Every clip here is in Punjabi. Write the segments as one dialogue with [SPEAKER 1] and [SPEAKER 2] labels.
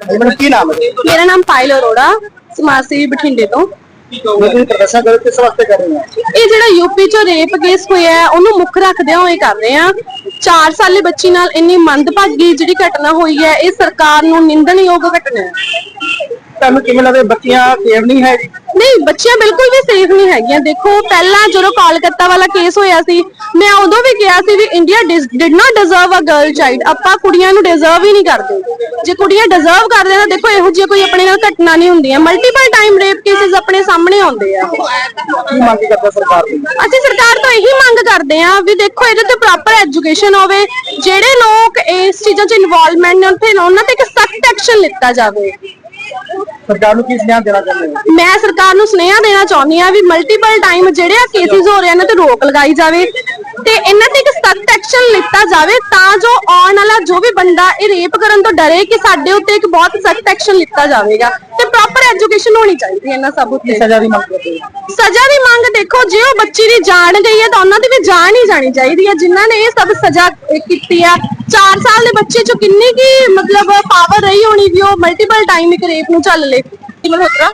[SPEAKER 1] ਮੈਨੂੰ ਕੀ ਨਾਮ ਹੈ?
[SPEAKER 2] ਮੇਰਾ ਨਾਮ ਪਾਇਲ ਅਰੋੜਾ ਸਮਾਜ ਸੇਵੀ ਬਠਿੰਡੇ ਤੋਂ।
[SPEAKER 1] ਤੁਸੀਂ ਪ੍ਰਦਰਸ਼ਨ ਕਰੋ ਕਿਸ ਵਾਸਤੇ ਕਰ ਰਹੇ ਹੋ?
[SPEAKER 2] ਇਹ ਜਿਹੜਾ ਯੂਪੀ ਚ ਰੇਪ ਕੇਸ ਹੋਇਆ ਹੈ ਉਹਨੂੰ ਮੁੱਖ ਰੱਖਦੇ ਹੋਏ ਕਰ ਰਹੇ ਆ 4 ਸਾਲੇ ਬੱਚੀ ਨਾਲ ਇੰਨੀ ਮੰਦਭਾਗੀ ਜਿਹੜੀ ਘਟਨਾ ਹੋਈ ਹੈ ਇਹ ਸਰਕਾਰ ਨੂੰ ਨਿੰਦਣਯੋਗ ਘਟਨਾ ਹੈ।
[SPEAKER 1] ਤੁਹਾਨੂੰ ਕਿਵੇਂ ਲੱਗਦਾ ਬੱਚੀਆਂ ਸੇਵ ਨਹੀਂ ਹੈ ਜੀ?
[SPEAKER 2] ਨਹੀਂ ਬੱਚੀਆਂ ਬਿਲਕੁਲ ਵੀ ਸੇਫ ਨਹੀਂ ਹੈਗੀਆਂ। ਦੇਖੋ ਪਹਿਲਾਂ ਜਦੋਂ ਕੋਲਕਾਤਾ ਵਾਲਾ ਕੇਸ ਹੋਇਆ ਸੀ ਮੈਂ ਉਦੋਂ ਵੀ ਕਿਹਾ ਸੀ ਵੀ India did not deserve a girl child ਆਪਾਂ ਕੁੜੀਆਂ ਨੂੰ ਡਿਜ਼ਰਵ ਹੀ ਨਹੀਂ ਕਰਦੇ। ਜੇ ਕੁੜੀਆਂ ਡਿਜ਼ਰਵ ਕਰਦੇ ਤਾਂ ਦੇਖੋ ਇਹੋ ਜਿਹੀ ਕੋਈ ਆਪਣੇ ਨਾਲ ਘਟਨਾ ਨਹੀਂ ਹੁੰਦੀਆਂ। ਮਲਟੀਪਲ ਟਾਈਮ ਰੇਪ ਕੇਸਿਸ ਆਪਣੇ ਸਾਹਮਣੇ ਆਉਂਦੇ ਆ।
[SPEAKER 1] ਕੀ ਮੰਗ ਕਰਦਾ ਸਰਕਾਰ ਤੋਂ?
[SPEAKER 2] ਅਸੀਂ ਸਰਕਾਰ ਤੋਂ ਇਹੀ ਮੰਗ ਕਰਦੇ ਹਾਂ ਵੀ ਦੇਖੋ ਇਹਦੇ ਤੇ ਪ੍ਰੋਪਰ ਐਜੂਕੇਸ਼ਨ ਹੋਵੇ। ਜਿਹੜੇ ਲੋਕ ਇਸ ਚੀਜ਼ਾਂ 'ਚ ਇਨਵੋਲਵਮੈਂਟ ਨੇ ਉੱਥੇ ਉਹਨਾਂ ਤੇ ਇੱਕ ਸਖਤ ਐਕਸ਼ਨ ਲਿੱਤਾ ਜਾਵੇ।
[SPEAKER 1] ਸਰਕਾਰ ਨੂੰ ਕੀ ਸੁਨੇਹਾ ਦੇਣਾ ਚਾਹੁੰਦੇ ਹੋ?
[SPEAKER 2] ਮੈਂ ਸਰਕਾਰ ਨੂੰ ਸੁਨੇਹਾ ਦੇਣਾ ਚਾਹੁੰਦੀ ਹਾਂ ਵੀ ਮਲਟੀਪਲ ਟਾਈਮ ਜਿਹੜੇ ਆ ਕੇਸਿਸ ਹੋ ਰਹੇ ਨੇ ਤੇ ਰੋਕ ਲਗਾਈ ਜਾਵੇ ਤੇ ਇਹਨਾਂ ਤੇ ਇੱਕ ਸਖਤ ਐਕਸ਼ਨ ਲਿੱਤਾ ਜਾਵੇ ਤਾਂ ਜੋ ਆਉਣ ਵਾਲਾ ਜੋ ਵੀ ਬੰਦਾ ਇਹ ਰੇਪ ਕਰਨ ਤੋਂ ਡਰੇ ਕਿ ਸਾਡੇ ਉੱਤੇ ਇੱਕ ਬਹੁਤ ਸਖਤ ਐਕਸ਼ਨ ਲਿੱਤਾ ਜਾਵੇਗਾ ਤੇ ਪ੍ਰੋਪਰ ਐਜੂਕੇਸ਼ਨ ਹੋਣੀ ਚਾਹੀਦੀ ਹੈ ਇਹਨਾਂ ਸਭ ਉੱਤੇ।
[SPEAKER 1] ਸਜ਼ਾ ਦੀ ਮੰਗ ਕਰਦੇ ਹੋ?
[SPEAKER 2] ਸਜ਼ਾ ਦੀ ਮੰਗ ਦੇਖੋ ਜੇ ਉਹ ਬੱਚੀ ਦੀ ਜਾਨ ਗਈ ਹੈ ਤਾਂ ਉਹਨਾਂ ਦੀ ਵੀ ਜਾਨ ਹੀ ਜਾਣੀ ਚਾਹੀਦੀ ਹੈ। ਜਿਨ੍ਹਾਂ ਨੇ ਇਹ ਸਭ ਸਜ਼ਾ ਕੀਤੀ ਆ 4 ਸਾਲ ਦੇ ਬੱਚੇ ਚੋਂ ਕਿੰਨੀ ਕੀ ਮਤਲਬ ਪਾਵਰ ਰਹੀ ਹੋਣੀ ਵੀ ਉਹ ਮਲਟੀਪਲ ਟਾਈਮ ਇੱਕ ਰੇਪ ਨੂੰ ਚੱਲ ਲੇ ਮਲਹੋਤਰਾ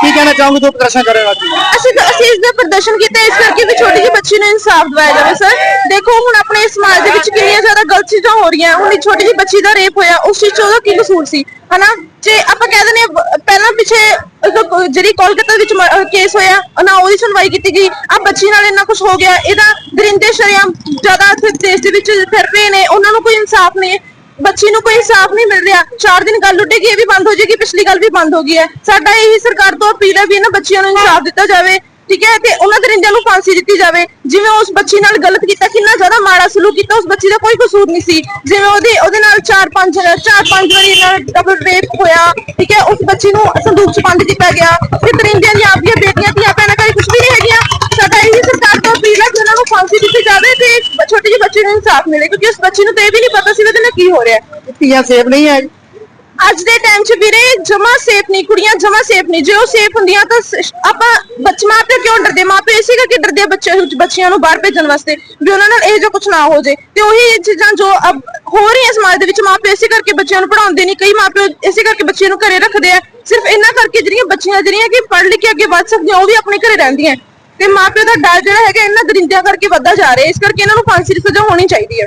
[SPEAKER 1] ਕੀ ਕਹਿਣਾ ਚਾਹੋਗੇ? ਜੋ ਪ੍ਰਦਰਸ਼ਨ ਕਰ ਰਹੇ ਹੋ ਅੱਜ
[SPEAKER 2] ਅਸੀਂ ਅਸੀਂ ਇਸ ਦਾ ਪ੍ਰਦਰਸ਼ਨ ਕੀਤਾ ਇਸ ਕਰਕੇ ਵੀ ਛੋਟੀ ਜਿਹੀ ਬੱਚੀ ਨੂੰ ਇਨਸਾਫ ਦਿਵਾਇਆ ਜਾਵੇ ਸਰ ਦੇਖੋ ਹੁਣ ਆਪਣੇ ਸਮਾਜ ਦੇ ਵਿੱਚ ਕਿੰਨੀਆਂ ਜ਼ਿਆਦਾ ਗਲਤ ਚੀਜ਼ਾਂ ਹੋ ਰਹੀਆਂ। ਹੁਣ ਇੱਕ ਛੋਟੀ ਜਿਹੀ ਬੱਚੀ ਦਾ ਰੇਪ ਹੋਇਆ ਉਸ ਚੀਜ਼ 'ਚ ਉਹਦਾ ਕੀ ਕਸੂਰ ਸੀ? ਹਨਾ? ਜੇ ਆਪਾਂ ਕਹਿ ਦਿੰਦੇ ਹਾਂ, ਪਹਿਲਾਂ ਪਿੱਛੇ ਜਿਹੜੀ ਕੋਲਕਾਤਾ ਵਿੱਚ ਕੇਸ ਹੋਇਆ ਨਾ ਉਹਦੀ ਸੁਣਵਾਈ ਕੀਤੀ ਗਈ। ਆ ਬੱਚੀ ਨਾਲ ਇੰਨਾ ਕੁਝ ਹੋ ਗਿਆ, ਇਹਦਾ ਦਰਿੰਦੇ ਸ਼ਰਿਆਮ ਜ਼ਿਆਦਾ ਇੱਥੇ ਦੇਸ਼ ਦੇ ਵਿੱਚ ਫਿਰ ਰਹੇ ਨੇ, ਉਹਨਾਂ ਨੂੰ ਕੋਈ ਇਨਸਾਫ ਨਹੀਂ ਬੱਚੀ ਨੂੰ ਕੋਈ ਇਨਸਾਫ ਨਹੀਂ ਮਿਲ ਰਿਹਾ। ਚਾਰ ਦਿਨ ਗੱਲ ਉੱਡੇਗੀ, ਇਹ ਵੀ ਬੰਦ ਹੋ ਜਾਏਗੀ, ਪਿਛਲੀ ਗੱਲ ਵੀ ਬੰਦ ਹੋ ਗਈ ਹੈ। ਸਾਡਾ ਇਹੀ ਸਰਕਾਰ ਤੋਂ ਅਪੀਲ ਹੈ ਵੀ ਇਹਨਾਂ ਬੱਚਿਆਂ ਨੂੰ ਇਨਸਾਫ ਦਿੱਤਾ ਜਾਵੇ। ਠੀਕ ਹੈ? ਤੇ ਉਹਨਾਂ ਦਰਿੰਦਿਆਂ ਨੂੰ ਫਾਂਸੀ ਦਿੱਤੀ ਜਾਵੇ। ਜਿਵੇਂ ਉਸ ਬੱਚੀ ਨਾਲ ਗਲਤ ਕੀਤਾ, ਕਿੰਨਾ ਜ਼ਿਆਦਾ ਮਾੜਾ ਸਲੂਕ ਕੀਤਾ, ਉਸ ਬੱਚੀ ਦਾ ਕੋਈ ਕਸੂਰ ਨਹੀਂ ਸੀ। ਜਿਵੇਂ ਉਹਦੇ ਉਹਦੇ ਨਾਲ ਚਾਰ ਪੰਜ ਚਾਰ ਪੰਜ ਵਾਰੀ ਨਾਲ ਡਬਲ ਰੇਪ ਹੋਇਆ, ਠੀਕ ਹੈ? ਉਸ ਬੱਚੀ ਨੂੰ ਸੰਦੂਕ 'ਚ ਬੰਦ ਕੀਤਾ ਗਿਆ। ਤੇ ਦਰਿੰਦਿਆਂ ਦੀਆਂ ਆਪਦੀਆਂ ਬੇਟੀਆਂ, ਧੀਆਂ ਭੈਣਾਂ ਘਰੇ ਕੁਝ ਵੀ ਨਹੀਂ ਹੈਗੀਆਂ। ਸਾਡਾ ਇਹੀ ਸਰਕਾਰ ਤੋਂ ਅਪੀਲ ਹੈ ਕਿ ਉਹਨਾਂ ਨੂੰ ਫਾਂਸੀ ਦਿੱਤੀ ਜਾਵੇ ਤੇ ਛੋਟੀ ਜਿਹੀ ਬੱਚੀ ਨੂੰ ਇਨਸਾਫ ਮਿਲੇ, ਕਿਉਂਕਿ ਉਸ ਬੱਚੀ ਨੂੰ ਤੇ ਇਹ ਵੀ ਨਹੀਂ ਪਤਾ ਸੀ ਉਹਦੇ ਨਾਲ ਕੀ ਹੋ ਰਿਹਾ
[SPEAKER 1] ਧੀਆਂ ਸੇਫ ਨਹੀਂ ਹੈ।
[SPEAKER 2] ਅੱਜ ਦੇ ਟਾਈਮ 'ਚ ਵੀਰੇ ਜਮਾ ਸੇਫ ਨਹੀਂ, ਕੁੜੀਆਂ ਜਮਾ ਸੇਫ ਨਹੀਂ। ਜੇ ਉਹ ਸੇਫ ਹੁੰਦੀਆਂ ਤਾਂ ਸ- ਆਪਾਂ ਬੱਚ ਮਾਪੇ ਕਿਉਂ ਡਰਦੇ? ਮਾਪੇ ਇਸੇ ਕਰਕੇ ਡਰਦੇ ਆ ਬੱਚੇ ਬੱਚਿਆਂ ਨੂੰ ਬਾਹਰ ਭੇਜਣ ਵਾਸਤੇ, ਵੀ ਉਹਨਾਂ ਨਾਲ ਇਹ ਜੋ ਕੁਝ ਨਾ ਹੋ ਜੇ। ਤੇ ਉਹੀ ਚੀਜ਼ਾਂ ਜੋ ਅਬ, ਹੋ ਰਹੀਆਂ ਸਮਾਜ ਦੇ ਵਿੱਚ ਮਾਪੇ ਇਸੇ ਕਰਕੇ ਬੱਚਿਆਂ ਨੂੰ ਪੜਾਉਂਦੇ ਨਹੀਂ। ਕਈ ਮਾਪੇ ਇਸੇ ਕਰਕੇ ਬੱਚਿਆਂ ਨੂੰ ਘਰੇ ਰੱਖਦੇ ਆ। ਸਿਰਫ ਇਹਨਾਂ ਕਰਕੇ ਜਿਹੜੀਆਂ ਬੱਚੀਆਂ, ਜਿਹੜੀਆਂ ਕਿ ਪੜ੍ਹ ਲਿਖ ਕੇ ਅੱਗੇ ਵੱਧ ਸਕਦੀਆਂ, ਉਹ ਵੀ ਆਪਣੇ ਘਰੇ ਰਹਿੰਦੀਆਂ। ਤੇ ਮਾਪਿਓ ਦਾ ਡਰ ਜਿਹੜਾ ਹੈਗਾ, ਇਹਨਾਂ ਦਰਿੰਦਿਆਂ ਕਰਕੇ ਵੱਧਦਾ ਜਾ ਰਿਹਾ। ਇਸ ਕਰਕੇ ਇਹਨਾਂ ਨੂੰ ਫਾਂਸੀ ਦੀ ਸਜ਼ਾ ਹੋਣੀ ਚਾਹੀਦੀ ਹੈ।